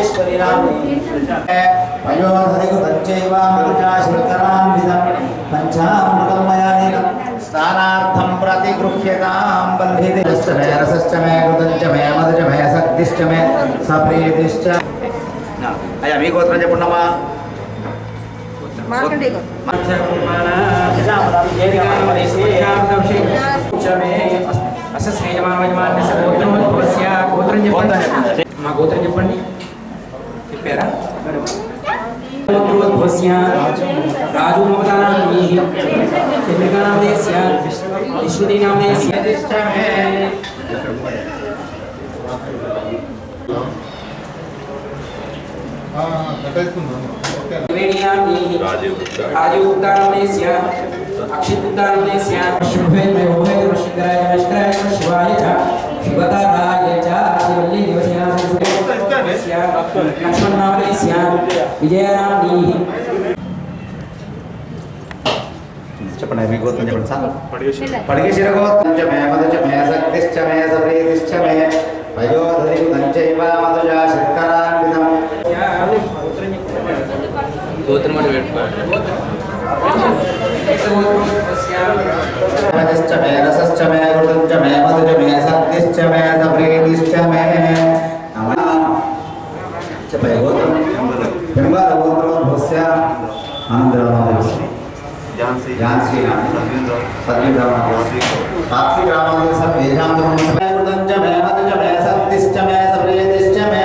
రాజేశ్వరి రామి వయోధరికు పంచైవ మృజాశృతరాంబిదం పంచామృతం మయానేన స్నానార్థం ప్రతిగృహ్యతాం బల్హిదిశ్చ మే రసశ్చ మే కృతంచ మే మదచ మే శక్తిశ్చ మే సప్రీతిశ్చ అయ్యా చెప్పారా? గోత్రోద్భవస్య రాజు మమతానామీ శుభే శిఖరాయ నమస్కారాయ శివాయ లక్ష్మణనామదేస్య విజయరామీ చెప్పండి మీ గోత్రం చెప్పండి సార్ పడిగేశ్వర గోత్రం చ మే మదచ మే శక్తిశ్చ మే సప్రీతిశ్చ మే వయోధరి పంచైవ మదజా శర్కరాన్వితం గోత్రం అంటే పెట్టుకోవాలి రసశ్చ మే రసశ్చ మే రుదంచ మే మధుచ మే శక్తిశ్చ మే చెప్పే గోత్రం పెంబాల గోత్రం భస్య ఆంధ్రదేశం ఝాన్సీ ఝాన్సీ సాత్విక రామాదేశం వేదాంతం రుదంచ మే మధుచ మే శక్తిశ్చ మే సప్రీతిశ్చ మే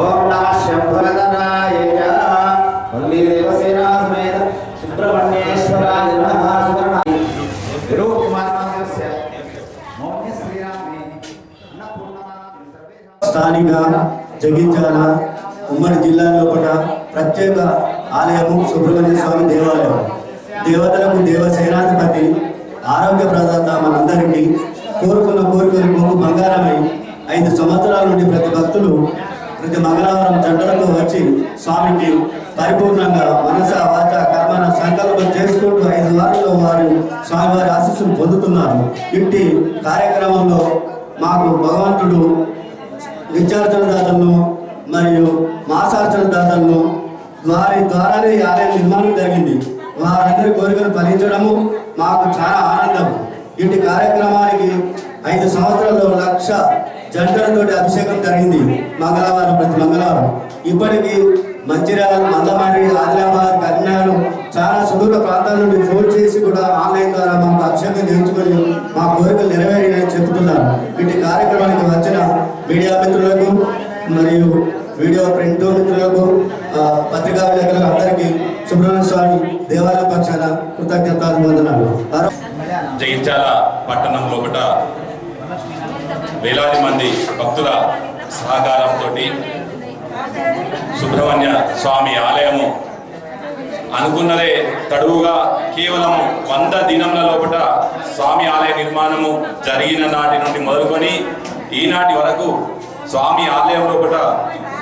ఓం నమః శంభరధరాయ చ వల్లీ దేవసేనా సమేత సుబ్రహ్మణ్యేశ్వరాయ నమః సువర్ణ గురు కుమారస్య మౌన్య శ్రీరామే అన్నపూర్ణమానం సర్వేషాం స్థానిక జగిత్యాల ఉమ్మడి జిల్లా లోపల ప్రత్యేక ఆలయము సుబ్రహ్మణ్య స్వామి దేవాలయం. దేవతలకు దేవ సేనాధిపతి ఆరోగ్య ప్రదాత మనందరికీ కోరుకున్న కోరికలు కొంగు బంగారమై ఐదు సంవత్సరాల నుండి ప్రతి భక్తులు ప్రతి మంగళవారం జంటలతో వచ్చి స్వామికి పరిపూర్ణంగా మనస వాచ కర్మన సంకల్పం చేసుకుంటూ ఐదు వారాల్లో వారు స్వామివారి ఆశీస్సులు పొందుతున్నారు. ఇంటి కార్యక్రమంలో మాకు భగవంతుడు విద్యార్థుల దాతలను మరియు మాసార్చన దాతలను వారి ద్వారానే ఈ ఆలయం నిర్మాణం జరిగింది. వారందరి కోరికలు ఫలించడము మాకు చాలా ఆనందం ఇటు కార్యక్రమానికి ఐదు సంవత్సరాల్లో లక్ష జంటలతో అభిషేకం జరిగింది. మంగళవారం ప్రతి మంగళవారం. ఇప్పటికీ మంచిర్యాల మందమాడి ఆదిలాబాద్ కరీంనగర్ చాలా సుదూర ప్రాంతాల నుండి ఫోన్ చేసి కూడా ఆన్లైన్ ద్వారా మాకు అభిషేకం చేయించుకొని మా కోరికలు నెరవేరాయని చెబుతున్నారు ఇటు కార్యక్రమానికి వచ్చిన మీడియా మిత్రులకు మరియు వీడియో ప్రింట్ మిత్రులకు పత్రికా విలేకరులకు అందరికీ సుబ్రహ్మణ్య స్వామి దేవాలయ పక్షాన కృతజ్ఞతాభివందనాలు. జయించాల జగిత్యాల పట్టణం లోపల వేలాది మంది భక్తుల సహకారంతో సుబ్రహ్మణ్య స్వామి ఆలయము అనుకున్నదే తడువుగా కేవలము వంద దినముల లోపల స్వామి ఆలయ నిర్మాణము జరిగిన నాటి నుండి మొదలుకొని ఈనాటి వరకు స్వామి ఆలయం లోపల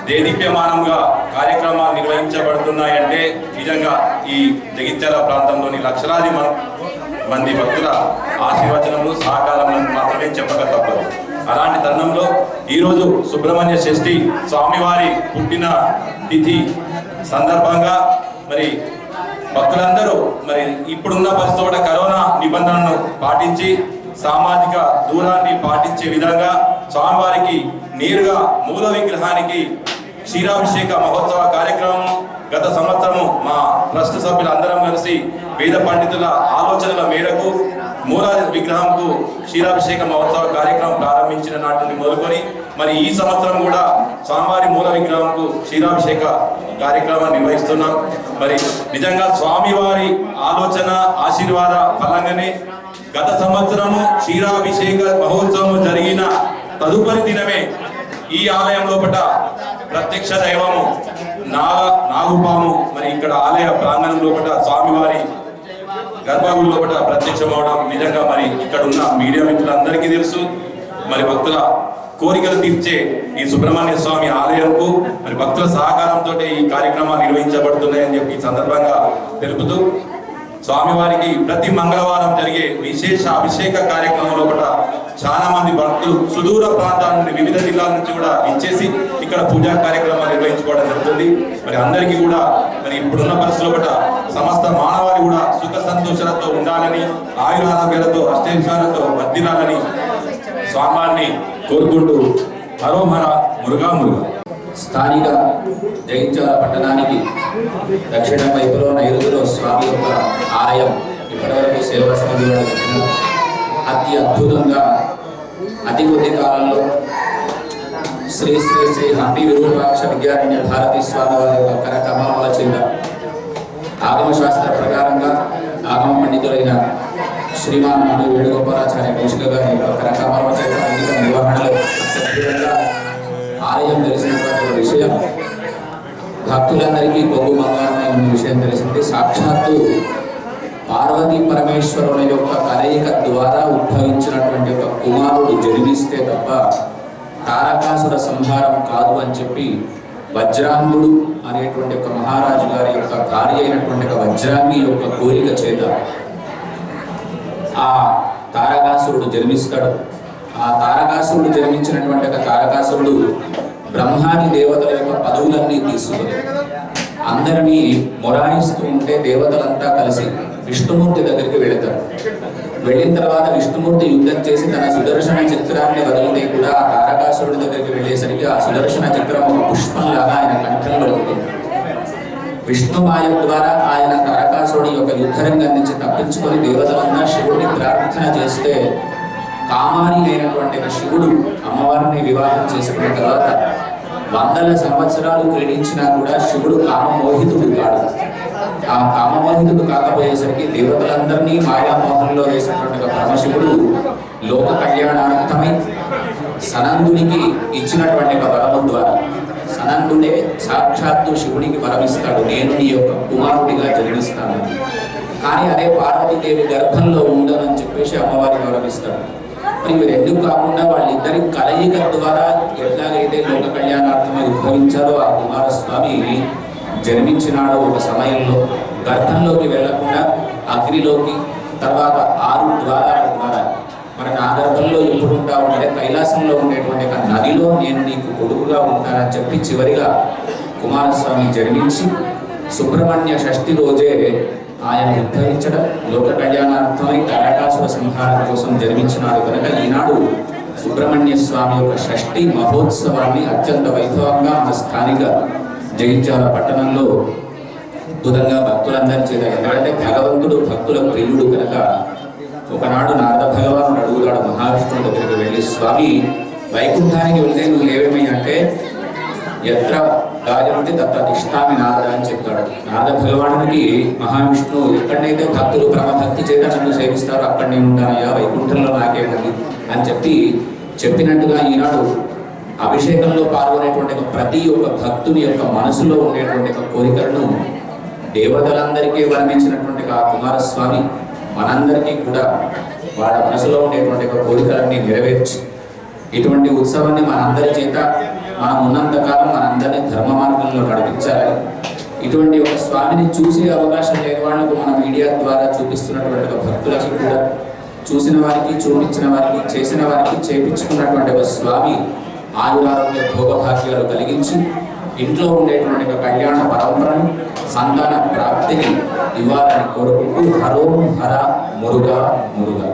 దేదీప్యమానంగా కార్యక్రమాలు నిర్వహించబడుతున్నాయంటే నిజంగా ఈ జగిత్యాల ప్రాంతంలోని లక్షలాది మంది భక్తుల ఆశీర్వచనము సహకారములను మాత్రమే చెప్పక తప్పదు. అలాంటి తరుణంలో ఈరోజు సుబ్రహ్మణ్య షష్ఠి స్వామివారి పుట్టిన తిథి సందర్భంగా మరి భక్తులందరూ మరి ఇప్పుడున్న పరిస్థితి కూడా కరోనా నిబంధనలు నిబంధనలను పాటించి సామాజిక దూరాన్ని పాటించే విధంగా స్వామివారికి నేరుగా మూల విగ్రహానికి క్షీరాభిషేక మహోత్సవ కార్యక్రమం గత సంవత్సరము మా ట్రస్ట్ సభ్యులందరం కలిసి వేద పండితుల ఆలోచనల మేరకు మూలాది విగ్రహంకు క్షీరాభిషేక మహోత్సవ కార్యక్రమం ప్రారంభించిన నాటి నుండి మొదలుకొని మరి ఈ సంవత్సరం కూడా స్వామివారి మూల విగ్రహంకు క్షీరాభిషేక కార్యక్రమాన్ని నిర్వహిస్తున్నాం. మరి నిజంగా స్వామివారి ఆలోచన ఆశీర్వాద ఫలంగానే గత సంవత్సరము క్షీరాభిషేక మహోత్సవం జరిగిన తదుపరి దినమే ఈ ఆలయం లోపల ప్రత్యక్ష దైవము. నా నాగుపాము మరి ఇక్కడ ఆలయ ప్రాంగణం లోపల స్వామివారి గర్భగుడి లోపల ప్రత్యక్షం అవడం నిజంగా మరి ఇక్కడ ఉన్న మీడియా మిత్రులందరికీ తెలుసు. మరి భక్తుల కోరికలు తీర్చే ఈ సుబ్రహ్మణ్య స్వామి ఆలయంకు మరి భక్తుల సహకారంతో ఈ కార్యక్రమాలు నిర్వహించబడుతున్నాయని చెప్పి ఈ సందర్భంగా తెలుపుతూ స్వామివారికి ప్రతి మంగళవారం జరిగే విశేష అభిషేక కార్యక్రమం లోపల చాలా మంది భక్తులు సుదూర ప్రాంతాల నుండి వివిధ జిల్లాల నుంచి కూడా ఇచ్చేసి ఇక్కడ పూజా కార్యక్రమాలు నిర్వహించుకోవడం జరుగుతుంది. మరి అందరికీ కూడా మరి ఇప్పుడున్న పరిస్థితుల పట్ల సమస్త మానవాళి కూడా సుఖ సంతోషాలతో ఉండాలని ఆయురారోగ్యాలతో అష్టైషాలతో వర్ధిల్లాలని స్వామాన్ని కోరుకుంటూ హరోహర మురుగా మురుగా. స్థానిక జయించాల పట్టణానికి దక్షిణ వైపులో నైరుతిలో స్వామి యొక్క ఆలయం ఇప్పటివరకు సేవా సమితి అతి అద్భుతంగా అతి కొద్ది కాలంలో శ్రీ శ్రీ శ్రీ హంపి విరూపాక్ష విద్యారణ్య భారతీ స్వామి వారి యొక్క కరకమాల చెంద ఆగమ శాస్త్ర ప్రకారంగా ఆగమ పండితులైన శ్రీమాన్ నాడు వేణుగోపాలాచార్య కౌశిక గారి యొక్క కరకమాల చేత అంకిత నిర్వహణలో ఆలయం తెలిసినటువంటి విషయం. భక్తులందరికీ కొంగు బంగారమై ఉన్న విషయం తెలిసింది. సాక్షాత్తు పార్వతీ పరమేశ్వరుని యొక్క కలయిక ద్వారా ఉద్భవించినటువంటి ఒక కుమారుడు జన్మిస్తే తప్ప తారకాసుర సంహారం కాదు అని చెప్పి వజ్రాంగుడు అనేటువంటి ఒక మహారాజు గారి యొక్క భార్య అయినటువంటి ఒక వజ్రాంగి యొక్క కోరిక చేత ఆ తారకాసురుడు జన్మిస్తాడు. ఆ తారకాసురుడు జన్మించినటువంటి ఒక తారకాసురుడు బ్రహ్మాది దేవతల యొక్క పదవులన్నీ తీసుకుని అందరినీ మొరాయిస్తూ ఉంటే దేవతలంతా కలిసి విష్ణుమూర్తి దగ్గరికి వెళతారు. వెళ్ళిన తర్వాత విష్ణుమూర్తి యుద్ధం చేసి తన సుదర్శన చక్రాన్ని వదిలితే కూడా ఆ తారకాసురుడి దగ్గరికి వెళ్ళేసరికి ఆ సుదర్శన చక్రం ఒక పుష్పంలాగా ఆయన కంఠంలో ఉంటుంది విష్ణుమాయ ద్వారా ఆయన తారకాసురుడి యొక్క యుద్ధరంగం నుంచి తప్పించుకొని దేవతలంతా శివుడిని ప్రార్థన చేస్తే కామాని లేనటువంటి శివుడు అమ్మవారిని వివాహం చేసుకున్న తర్వాత వందల సంవత్సరాలు క్రీడించినా కూడా శివుడు కామమోహితుడు కాడు. ఆ కామమోహితుడు కాకపోయేసరికి దేవతలందరినీ మాయామోహంలో వేసినటువంటి పరమశివుడు లోక కళ్యాణార్థమై సనందునికి ఇచ్చినటువంటి ఒక వరము ద్వారా సనందుడే సాక్షాత్తు శివుడికి వరమిస్తాడు. నేను నీ యొక్క కుమారుడిగా జన్మిస్తాను. కానీ అదే పార్వతీదేవి గర్భంలో ఉండనని చెప్పేసి అమ్మవారికి వరమిస్తాడు. మరి ఇవి రెండు కాకుండా వాళ్ళిద్దరి కలయిక ద్వారా ఎట్లాగైతే లోక కళ్యాణార్థం ఉద్భవించారో ఆ కుమారస్వామి జన్మించినాడు ఒక సమయంలో గర్భంలోకి వెళ్ళకుండా అగ్నిలోకి తర్వాత ఆరు ద్వారాల ద్వారా. మరి నా గర్భంలో ఎప్పుడు ఉంటావు అంటే కైలాసంలో ఉండేటువంటి ఒక నదిలో నేను నీకు కొడుకుగా ఉంటానని చెప్పి చివరిగా కుమారస్వామి జన్మించి సుబ్రహ్మణ్య షష్ఠి రోజే ఆయన ఉద్ధరించడం లోక కళ్యాణార్థమై తారకాసుర సంహారం కోసం జన్మించినాడు కనుక ఈనాడు సుబ్రహ్మణ్య స్వామి యొక్క షష్ఠి మహోత్సవాన్ని అత్యంత వైభవంగా మన స్థానిక జగిత్యాల పట్టణంలో అద్భుతంగా భక్తులందరి చేత ఎందుకంటే భగవంతుడు భక్తుల ప్రియుడు కనుక ఒకనాడు నారద భగవానుడు అడుగుతాడు మహావిష్ణువు దగ్గరికి వెళ్ళి స్వామి వైకుంఠానికి వెళ్తే నువ్వు ఏమేమి అంటే ఎత్ర గాయముంటే తత్ర తిష్టామి నారద అని చెప్తాడు. నారద భగవానుడికి మహావిష్ణువు ఎక్కడైతే భక్తులు క్రమభక్తి చేత నన్ను సేవిస్తారో అక్కడ నేను ఉంటానయ్యా వైకుంఠంలో నాకేముంది అని చెప్పి చెప్పినట్టుగా ఈనాడు అభిషేకంలో పాల్గొనేటువంటి ఒక ప్రతి ఒక్క భక్తుని యొక్క మనసులో ఉండేటువంటి ఒక కోరికలను దేవతలందరికీ వర్ణించినటువంటి ఆ కుమారస్వామి మనందరికీ కూడా వాళ్ళ మనసులో ఉండేటువంటి ఒక కోరికలన్నీ నెరవేర్చి ఇటువంటి ఉత్సవాన్ని మనందరి చేత మనం ఉన్నంతకాలం మనందరినీ ధర్మ మార్గంలో నడిపించాలి. ఇటువంటి ఒక స్వామిని చూసే అవకాశం లేని వాళ్ళకు మన మీడియా ద్వారా చూపిస్తున్నటువంటి ఒక భక్తులకి కూడా చూసిన వారికి చూపించిన వారికి చేసిన వారికి చేపించుకున్నటువంటి ఒక స్వామి ఆయురారోగ్య భోగభాగ్యాలు కలిగించి ఇంట్లో ఉండేటువంటి ఒక కళ్యాణ పరంపరను సంతాన ప్రాప్తిని ఇవ్వాలని కోరుకుంటూ హరోం హర మురుగా మురుగా.